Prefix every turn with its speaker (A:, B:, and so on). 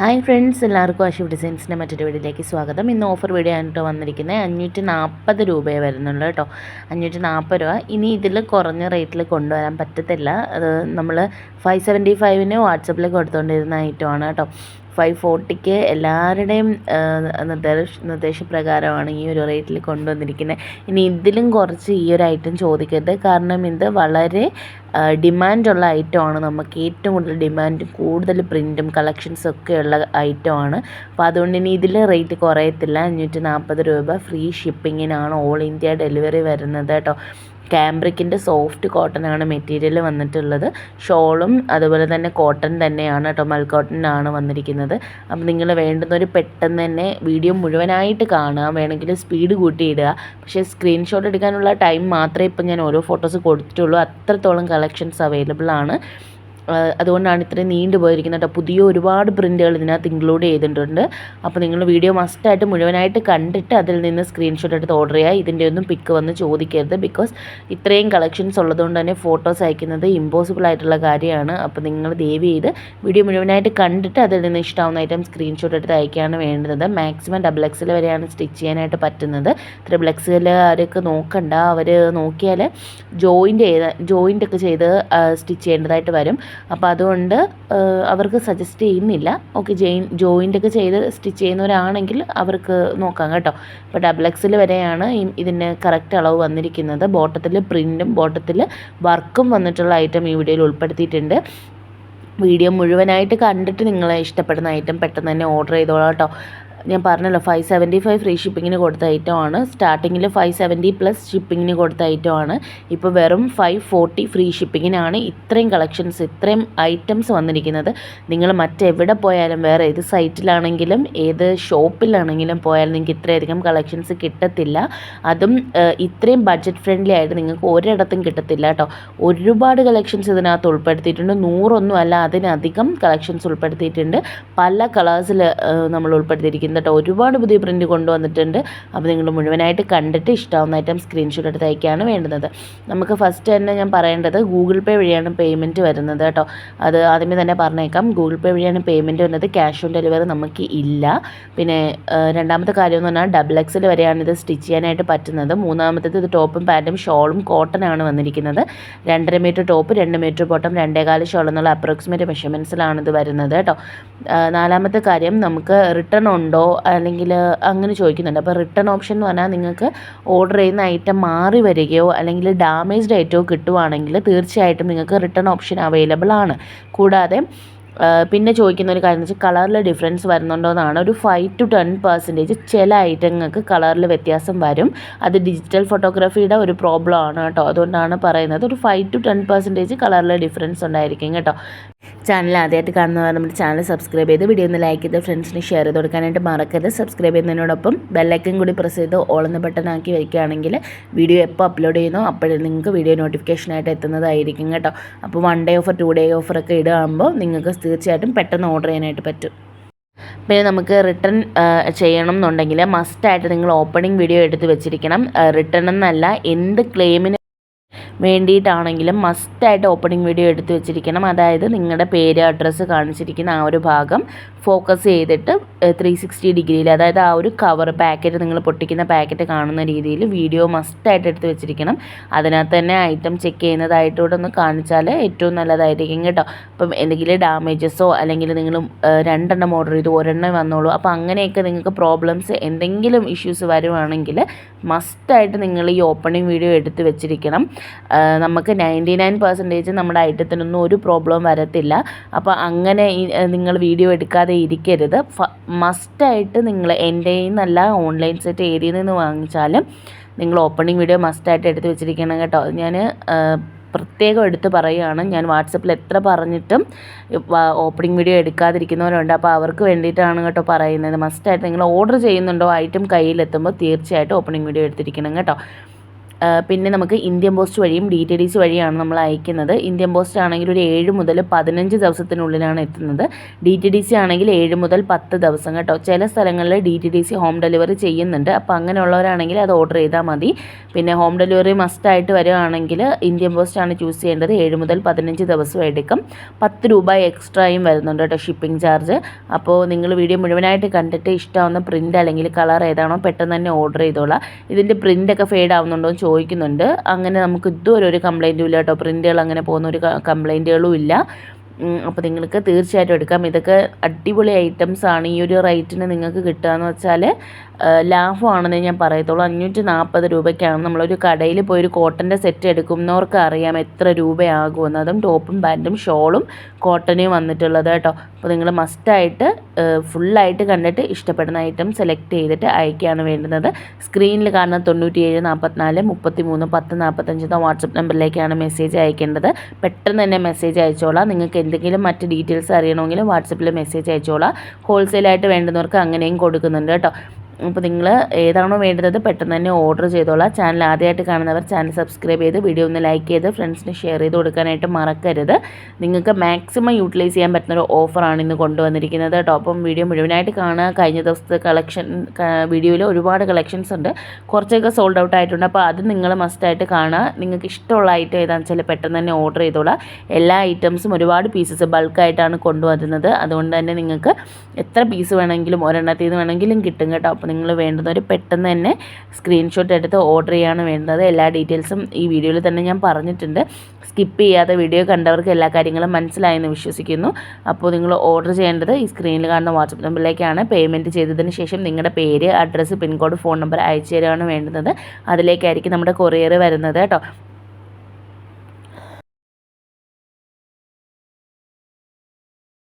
A: Hi friends എല്ലാവർക്കും അശു ഡിസൈൻസിന്റെ മറ്റൊരു വീഡിയോയിലേക്ക് സ്വാഗതം. ഇന്ന് ഓഫർ വീഡിയോ ആണ് കേട്ടോ വന്നിരിക്കുന്നത് അഞ്ഞൂറ്റി നാൽപ്പത് രൂപയെ വരുന്നുള്ളൂ കേട്ടോ. അഞ്ഞൂറ്റി നാൽപ്പത് രൂപ. ഇനി ഇതിൽ കുറഞ്ഞ റേറ്റിൽ കൊണ്ടുവരാൻ പറ്റത്തില്ല. അത് നമ്മൾ ഫൈവ് സെവന്റി ഫൈവിന് വാട്സപ്പിൽ കൊടുത്തുകൊണ്ടിരുന്ന ഐറ്റമാണ് കേട്ടോ. ഫൈവ് ഫോർട്ടിക്ക് എല്ലാവരുടെയും നിർദ്ദേശ നിർദ്ദേശപ്രകാരമാണ് ഈ ഒരു റേറ്റിൽ കൊണ്ടുവന്നിരിക്കുന്നത്. ഇനി ഇതിലും കുറച്ച് ഈ ഒരു ഐറ്റം ചോദിക്കരുത്. കാരണം ഇത് വളരെ ഡിമാൻഡുള്ള ഐറ്റമാണ് നമുക്ക് ഏറ്റവും കൂടുതൽ ഡിമാൻഡ് കൂടുതൽ പ്രിന്റും കളക്ഷൻസും ഒക്കെ ഉള്ള ഐറ്റമാണ് അപ്പോൾ അതുകൊണ്ട് ഇനി ഇതിൽ റേറ്റ് കുറയത്തില്ല. അഞ്ഞൂറ്റി നാൽപ്പത് രൂപ ഫ്രീ ഷിപ്പിങ്ങിനാണ് ഓൾ ഇന്ത്യ ഡെലിവറി വരുന്നത് കേട്ടോ. ക്യാമ്പ്രിക്കിന്റെ സോഫ്റ്റ് കോട്ടൺ ആണ് മെറ്റീരിയൽ വന്നിട്ടുള്ളത്. ഷോളും അതുപോലെ തന്നെ കോട്ടൺ തന്നെയാണ് കേട്ടോ. മൽ കോട്ടൺ വന്നിരിക്കുന്നത് അപ്പം നിങ്ങൾ വേണ്ടുന്നവർ പെട്ടെന്ന് തന്നെ വീഡിയോ മുഴുവനായിട്ട് കാണുക. വേണമെങ്കിൽ സ്പീഡ് കൂട്ടിയിടുക. പക്ഷേ സ്ക്രീൻഷോട്ട് എടുക്കാനുള്ള ടൈം മാത്രമേ ഇപ്പം ഞാൻ ഓരോ ഫോട്ടോസ് കൊടുത്തിട്ടുള്ളൂ. അത്രത്തോളം കളക്ഷൻസ് അവൈലബിൾ ആണ്. അതുകൊണ്ടാണ് ഇത്രയും നീണ്ടു പോയിരിക്കുന്നത്. കേട്ടോ പുതിയ ഒരുപാട് പ്രിന്റുകൾ ഇതിനകത്ത് ഇൻക്ലൂഡ് ചെയ്തിട്ടുണ്ട്. അപ്പോൾ നിങ്ങൾ വീഡിയോ മസ്റ്റായിട്ട് മുഴുവനായിട്ട് കണ്ടിട്ട് അതിൽ നിന്ന് സ്ക്രീൻഷോട്ട് എടുത്ത് ഓർഡർ ചെയ്യുക. ഇതിന്റെ ഒന്നും പിക്ക് വന്ന് ചോദിക്കരുത് ബിക്കോസ് ഇത്രയും കളക്ഷൻസ് ഉള്ളതുകൊണ്ട് തന്നെ ഫോട്ടോസ് അയക്കുന്നത് ഇമ്പോസിബിൾ ആയിട്ടുള്ള കാര്യമാണ്. അപ്പോൾ നിങ്ങൾ ദയവ് ചെയ്ത് വീഡിയോ മുഴുവനായിട്ട് കണ്ടിട്ട് അതിൽ നിന്ന് ഇഷ്ടമാവുന്ന ഐറ്റം സ്ക്രീൻഷോട്ട് എടുത്ത് അയക്കുകയാണ് വേണ്ടത്. മാക്സിമം ഡബിൾ എക്സിൽ വരെയാണ് സ്റ്റിച്ച് ചെയ്യാനായിട്ട് പറ്റുന്നത്. ത്രിബിൾ എക്സിലുകാരൊക്കെ നോക്കണ്ട അവർ നോക്കിയാൽ ജോയിന്റ് ചെയ്ത് ജോയിന്റ് ഒക്കെ ചെയ്ത് സ്റ്റിച്ച് ചെയ്യേണ്ടതായിട്ട് വരും. അപ്പോൾ അതുകൊണ്ട് അവർക്ക് സജസ്റ്റ് ചെയ്യുന്നില്ല. ഓക്കെ ജെയിൻ ജോയിന്റ് ഒക്കെ ചെയ്ത് സ്റ്റിച്ച് ചെയ്യുന്നവരാണെങ്കിൽ അവർക്ക് നോക്കാം കേട്ടോ. അപ്പോൾ ഡബിൾ എക്സിൽ വരെയാണ് ഇതിന് കറക്റ്റ് അളവ് വന്നിരിക്കുന്നത്. ബോട്ടത്തിൽ പ്രിന്റും ബോട്ടത്തിൽ വർക്കും വന്നിട്ടുള്ള ഐറ്റം ഈ വീഡിയോയിൽ ഉൾപ്പെടുത്തിയിട്ടുണ്ട്. വീഡിയോ മുഴുവനായിട്ട് കണ്ടിട്ട് നിങ്ങളെ ഇഷ്ടപ്പെടുന്ന ഐറ്റം പെട്ടെന്ന് തന്നെ ഓർഡർ ചെയ്തോളാം കേട്ടോ. ഞാൻ പറഞ്ഞല്ലോ ഫൈവ് സെവന്റി ഫൈവ് ഫ്രീ ഷിപ്പിങ്ങിന് കൊടുത്ത ഐറ്റമാണ് സ്റ്റാർട്ടിങ്ങിൽ ഫൈവ് സെവന്റി പ്ലസ് ഷിപ്പിങ്ങിന് കൊടുത്ത ഐറ്റമാണ് ഇപ്പോൾ വെറും ഫൈവ് ഫോർട്ടി ഫ്രീ ഷിപ്പിങ്ങിനാണ് ഇത്രയും കളക്ഷൻസ് ഇത്രയും ഐറ്റംസ് വന്നിരിക്കുന്നത്. നിങ്ങൾ മറ്റെവിടെ പോയാലും വേറെ ഏത് സൈറ്റിലാണെങ്കിലും ഏത് ഷോപ്പിലാണെങ്കിലും പോയാലും നിങ്ങൾക്ക് ഇത്രയധികം കളക്ഷൻസ് കിട്ടത്തില്ല. അതും ഇത്രയും ബഡ്ജറ്റ് ഫ്രണ്ട്ലി ആയിട്ട് നിങ്ങൾക്ക് ഒരിടത്തും കിട്ടത്തില്ല കേട്ടോ. ഒരുപാട് കളക്ഷൻസ് ഇതിനകത്ത് ഉൾപ്പെടുത്തിയിട്ടുണ്ട്. നൂറൊന്നും അല്ല അതിനധികം കളക്ഷൻസ് ഉൾപ്പെടുത്തിയിട്ടുണ്ട്. പല കളേഴ്സിൽ നമ്മൾ ഉൾപ്പെടുത്തിയിരിക്കുന്നത് കേട്ടോ ഒരുപാട് പുതിയ പ്രിന്റ് കൊണ്ടുവന്നിട്ടുണ്ട്. അപ്പോൾ നിങ്ങൾ മുഴുവനായിട്ട് കണ്ടിട്ട് ഇഷ്ടമാവുന്ന ഐറ്റം സ്ക്രീൻഷോട്ട് എടുത്ത് അയക്കുകയാണ് വേണ്ടുന്നത്. നമുക്ക് ഫസ്റ്റ് തന്നെ ഞാൻ പറയേണ്ടത് ഗൂഗിൾ പേ വഴിയാണ് പേയ്മെന്റ് വരുന്നത് കേട്ടോ. അത് ആദ്യമേ തന്നെ പറഞ്ഞേക്കാം. ഗൂഗിൾ പേ വഴിയാണ് പേയ്മെന്റ് വരുന്നത്. ക്യാഷ് ഓൺ ഡെലിവറി നമുക്ക് ഇല്ല. പിന്നെ രണ്ടാമത്തെ കാര്യം എന്ന് പറഞ്ഞാൽ ഡബിൾ എക്സിൽ വരെയാണ് ഇത് സ്റ്റിച്ച് ചെയ്യാനായിട്ട് പറ്റുന്നത്. മൂന്നാമത്തേത് ഇത് ടോപ്പും പാന്റും ഷോളും കോട്ടനാണ് വന്നിരിക്കുന്നത്. രണ്ടര മീറ്റർ ടോപ്പ് രണ്ട് മീറ്റർ ബോട്ടം രണ്ടേകാൽ ഷോൾ എന്നുള്ള അപ്രോക്സിമേറ്റ് മെഷർമെന്റ്സിലാണ് ഇത് വരുന്നത് കേട്ടോ. നാലാമത്തെ കാര്യം നമുക്ക് റിട്ടേൺ ഉണ്ടോ ഉണ്ടോ? അല്ലെങ്കിൽ അങ്ങനെ ചോദിക്കുന്നുണ്ട്. അപ്പോൾ റിട്ടേൺ ഓപ്ഷൻ എന്ന് പറഞ്ഞാൽ നിങ്ങൾക്ക് ഓർഡർ ചെയ്യുന്ന ഐറ്റം മാറി വരികയോ അല്ലെങ്കിൽ ഡാമേജ്ഡ് ഐറ്റമോ കിട്ടുവാണെങ്കിൽ തീർച്ചയായിട്ടും നിങ്ങൾക്ക് റിട്ടേൺ ഓപ്ഷൻ അവൈലബിൾ ആണ്. കൂടാതെ പിന്നെ ചോദിക്കുന്ന ഒരു കാര്യം എന്ന് വെച്ചാൽ കളറിൽ ഡിഫറൻസ് വരുന്നുണ്ടോ എന്നാണ്. ഒരു ഫൈവ് ടു ടെൻ പെർസെന്റേജ് ചില ഐറ്റങ്ങൾക്ക് കളറിൽ വ്യത്യാസം വരും. അത് ഡിജിറ്റൽ ഫോട്ടോഗ്രാഫിയുടെ ഒരു പ്രോബ്ലം ആണ് കേട്ടോ. അതുകൊണ്ടാണ് പറയുന്നത്. ഒരു ഫൈവ് ടു ടെൻ പെർസെന്റേജ് കളറിൽ ഡിഫറൻസ് ഉണ്ടായിരിക്കും കേട്ടോ. ചാനൽ ആദ്യമായിട്ട് കാണുന്നവർ നമ്മുടെ ചാനൽ സബ്സ്ക്രൈബ് ചെയ്ത് വീഡിയോ ഒന്ന് ലൈക്ക് ചെയ്ത് ഫ്രണ്ട്സിന് ഷെയർ ചെയ്ത് കൊടുക്കാനായിട്ട് മറക്കരുത്. സബ്സ്ക്രൈബ് ചെയ്യുന്നതിനോടൊപ്പം ബെല്ലൈക്കൻ കൂടി പ്രസ് ചെയ്ത് ഓളെന്ന ബട്ടൺ ആക്കി വയ്ക്കുകയാണെങ്കിൽ വീഡിയോ എപ്പോൾ അപ്ലോഡ് ചെയ്യുന്നോ അപ്പോൾ നിങ്ങൾക്ക് വീഡിയോ നോട്ടിഫിക്കേഷനായിട്ട് എത്തുന്നതായിരിക്കും കേട്ടോ. അപ്പോൾ one day offer two day ഓഫറൊക്കെ ഇടുകയാകുമ്പോൾ നിങ്ങൾക്ക് തീർച്ചയായിട്ടും പെട്ടെന്ന് ഓർഡർ ചെയ്യാനായിട്ട് പറ്റും. പിന്നെ നമുക്ക് റിട്ടേൺ ചെയ്യണം എന്നുണ്ടെങ്കിൽ മസ്റ്റായിട്ട് നിങ്ങൾ ഓപ്പണിംഗ് വീഡിയോ എടുത്ത് വെച്ചിരിക്കണം. റിട്ടേൺ എന്നല്ല എന്ത് ക്ലെയിമിന് വേണ്ടിയിട്ടാണെങ്കിലും മസ്റ്റായിട്ട് ഓപ്പണിംഗ് വീഡിയോ എടുത്തു വെച്ചിരിക്കണം. അതായത് നിങ്ങളുടെ പേര് അഡ്രസ്സ് കാണിച്ചിരിക്കുന്ന ആ ഒരു ഭാഗം ഫോക്കസ് ചെയ്തിട്ട് ത്രീ സിക്സ്റ്റി ഡിഗ്രിയിൽ അതായത് ആ ഒരു കവർ പാക്കറ്റ് നിങ്ങൾ പൊട്ടിക്കുന്ന പാക്കറ്റ് കാണുന്ന രീതിയിൽ വീഡിയോ മസ്റ്റായിട്ട് എടുത്ത് വെച്ചിരിക്കണം. അതിനകത്ത് തന്നെ ഐറ്റം ചെക്ക് ചെയ്യുന്നതായിട്ടൂടെ ഒന്ന് കാണിച്ചാൽ ഏറ്റവും നല്ലതായിരിക്കും കേട്ടോ. അപ്പം എന്തെങ്കിലും ഡാമേജസോ അല്ലെങ്കിൽ നിങ്ങൾ രണ്ടെണ്ണം ഓർഡർ ചെയ്തു ഒരെണ്ണം വന്നോളൂ. അപ്പോൾ അങ്ങനെയൊക്കെ നിങ്ങൾക്ക് പ്രോബ്ലംസ് എന്തെങ്കിലും ഇഷ്യൂസ് വരുവാണെങ്കിൽ മസ്റ്റായിട്ട് നിങ്ങൾ ഈ ഓപ്പണിംഗ് വീഡിയോ എടുത്ത് വെച്ചിരിക്കണം. നമുക്ക് നയന്റി നയൻ പെർസെന്റേജ് നമ്മുടെ ഐറ്റത്തിനൊന്നും ഒരു പ്രോബ്ലം വരത്തില്ല. അപ്പോൾ അങ്ങനെ നിങ്ങൾ വീഡിയോ എടുക്കാതെ ഇരിക്കരുത്. മസ്റ്റായിട്ട് നിങ്ങൾ എന്റെ നിന്നല്ല ഓൺലൈൻ സെറ്റ് ഏരിയയിൽ നിന്ന് വാങ്ങിച്ചാലും നിങ്ങൾ ഓപ്പണിംഗ് വീഡിയോ മസ്റ്റായിട്ട് എടുത്ത് വെച്ചിരിക്കണം കേട്ടോ. ഞാൻ പ്രത്യേകം എടുത്ത് പറയുകയാണ്. ഞാൻ വാട്സപ്പിൽ എത്ര പറഞ്ഞിട്ടും ഓപ്പണിംഗ് വീഡിയോ എടുക്കാതിരിക്കുന്നവരുണ്ട്. അപ്പോൾ അവർക്ക് വേണ്ടിയിട്ടാണ് കേട്ടോ പറയുന്നത്. മസ്റ്റായിട്ട് നിങ്ങൾ ഓർഡർ ചെയ്യുന്നുണ്ടോ ഐറ്റം കയ്യിലെത്തുമ്പോൾ തീർച്ചയായിട്ടും ഓപ്പണിംഗ് വീഡിയോ എടുത്തിരിക്കണം കേട്ടോ. പിന്നെ നമുക്ക് ഇന്ത്യൻ പോസ്റ്റ് വഴിയും ഡി ടി ഡി സി വഴിയാണ് നമ്മൾ അയക്കുന്നത്. ഇന്ത്യൻ പോസ്റ്റ് ആണെങ്കിൽ ഒരു ഏഴ് മുതൽ പതിനഞ്ച് ദിവസത്തിനുള്ളിലാണ് എത്തുന്നത്. ഡി ടി ഡി സി ആണെങ്കിൽ ഏഴ് മുതൽ പത്ത് ദിവസം കേട്ടോ. ചില സ്ഥലങ്ങളിൽ D T D C home delivery ചെയ്യുന്നുണ്ട്. അപ്പോൾ അങ്ങനെയുള്ളവരാണെങ്കിൽ അത് ഓർഡർ ചെയ്താൽ മതി. പിന്നെ ഹോം ഡെലിവറി മസ്റ്റായിട്ട് വരികയാണെങ്കിൽ ഇന്ത്യൻ പോസ്റ്റ് ആണ് ചൂസ് ചെയ്യേണ്ടത്. ഏഴ് മുതൽ പതിനഞ്ച് ദിവസം എടുക്കും. പത്ത് രൂപ എക്സ്ട്രായും വരുന്നുണ്ട് കേട്ടോ ഷിപ്പിംഗ് ചാർജ് അപ്പോൾ നിങ്ങൾ വീഡിയോ മുഴുവനായിട്ട് കണ്ടിട്ട് ഇഷ്ടമാവുന്ന പ്രിന്റ് അല്ലെങ്കിൽ കളർ ഏതാണോ പെട്ടെന്ന് തന്നെ ഓർഡർ ചെയ്തോളാം. ഇതിന്റെ പ്രിന്റൊക്കെ ഫെയ്ഡ് ആവുന്നുണ്ടോ എന്ന് ചോദിക്കുന്നുണ്ട്. അങ്ങനെ നമുക്ക് ഇതുവരെ ഒരു കംപ്ലൈന്റും ഇല്ല കേട്ടോ. പ്രിന്റുകൾ അങ്ങനെ പോകുന്ന ഒരു കംപ്ലൈന്റുകളും ഇല്ല. അപ്പോൾ നിങ്ങൾക്ക് തീർച്ചയായിട്ടും എടുക്കാം. ഇതൊക്കെ അടിപൊളി ഐറ്റംസ് ആണ്. ഈ ഒരു റേറ്റിന് നിങ്ങൾക്ക് കിട്ടുക എന്ന് വെച്ചാൽ ലാഭമാണെന്ന് ഞാൻ പറയത്തുള്ളൂ. അഞ്ഞൂറ്റി നാൽപ്പത് രൂപയ്ക്കാണ് നമ്മളൊരു കടയിൽ പോയി ഒരു കോട്ടന്റെ സെറ്റ് എടുക്കുന്നവർക്ക് അറിയാം എത്ര രൂപയാകുമെന്ന് അതും ടോപ്പും പാന്റും ഷോളും കോട്ടനും വന്നിട്ടുള്ളത് കേട്ടോ. അപ്പോൾ നിങ്ങൾ മസ്റ്റായിട്ട് ഫുള്ളായിട്ട് കണ്ടിട്ട് ഇഷ്ടപ്പെടുന്ന ഐറ്റം സെലക്ട് ചെയ്തിട്ട് അയക്കുകയാണ് വേണ്ടുന്നത്. സ്ക്രീനിൽ കാണുന്ന തൊണ്ണൂറ്റി ഏഴ് നാൽപ്പത്തിനാല് മുപ്പത്തി മൂന്ന് പത്ത് നാൽപ്പത്തഞ്ച് വാട്സപ്പ് നമ്പറിലേക്കാണ് മെസ്സേജ് അയക്കേണ്ടത്. പെട്ടെന്ന് തന്നെ മെസ്സേജ് അയച്ചോളാം. നിങ്ങൾക്ക് എന്തെങ്കിലും മറ്റ് ഡീറ്റെയിൽസ് അറിയണമെങ്കിൽ വാട്സപ്പിൽ മെസ്സേജ് അയച്ചോളാം. ഹോൾസെയിലായിട്ട് വേണ്ടുന്നവർക്ക് അങ്ങനെയും കൊടുക്കുന്നുണ്ട് കേട്ടോ. അപ്പോൾ നിങ്ങൾ ഏതാണോ വേണ്ടത് പെട്ടെന്ന് തന്നെ ഓർഡർ ചെയ്തോളാം. ചാനൽ ആദ്യമായിട്ട് കാണുന്നവർ ചാനൽ സബ്സ്ക്രൈബ് ചെയ്ത് വീഡിയോ ഒന്ന് ലൈക്ക് ചെയ്ത് ഫ്രണ്ട്സിന് ഷെയർ ചെയ്ത് കൊടുക്കാനായിട്ട് മറക്കരുത്. നിങ്ങൾക്ക് മാക്സിമം യൂട്ടിലൈസ് ചെയ്യാൻ പറ്റുന്ന ഒരു ഓഫറാണ് ഇന്ന് കൊണ്ടുവന്നിരിക്കുന്നത്. കേട്ടോ അപ്പം വീഡിയോ മുഴുവനായിട്ട് കാണുക. കഴിഞ്ഞ ദിവസത്തെ കളക്ഷൻ വീഡിയോയിൽ ഒരുപാട് കളക്ഷൻസ് ഉണ്ട്. കുറച്ചൊക്കെ സോൾഡ് ഔട്ട് ആയിട്ടുണ്ട്. അപ്പോൾ അത് നിങ്ങൾ മസ്റ്റായിട്ട് കാണുക. നിങ്ങൾക്ക് ഇഷ്ടമുള്ള ഐറ്റം ഏതാണെന്ന് വെച്ചാൽ പെട്ടെന്ന് തന്നെ ഓർഡർ ചെയ്തോളാം. എല്ലാ ഐറ്റംസും ഒരുപാട് പീസസ് ബൾക്കായിട്ടാണ് കൊണ്ടുവരുന്നത്. അതുകൊണ്ട് തന്നെ നിങ്ങൾക്ക് എത്ര പീസ് വേണമെങ്കിലും ഒരെണ്ണത്തിൽ നിന്ന് വേണമെങ്കിലും കിട്ടും കേട്ടോ. അപ്പോൾ നിങ്ങൾ വേണ്ടുന്നവർ പെട്ടെന്ന് തന്നെ സ്ക്രീൻഷോട്ട് എടുത്ത് ഓർഡർ ചെയ്യാണ് വേണ്ടത് എല്ലാ ഡീറ്റെയിൽസും ഈ വീഡിയോയിൽ തന്നെ ഞാൻ പറഞ്ഞിട്ടുണ്ട്. സ്കിപ്പ് ചെയ്യാതെ വീഡിയോ കണ്ടവർക്ക് എല്ലാ കാര്യങ്ങളും മനസ്സിലായെന്ന് വിശ്വസിക്കുന്നു. അപ്പോൾ നിങ്ങൾ ഓർഡർ ചെയ്യേണ്ടത് ഈ സ്ക്രീനിൽ കാണുന്ന വാട്സപ്പ് നമ്പറിലേക്കാണ് പേയ്മെന്റ് ചെയ്തതിന് ശേഷം നിങ്ങളുടെ പേര് അഡ്രസ്സ് പിൻകോഡ് ഫോൺ നമ്പർ അയച്ചു തരികയാണ് വേണ്ടുന്നത്. അതിലേക്കായിരിക്കും നമ്മുടെ കൊറിയർ വരുന്നത് കേട്ടോ.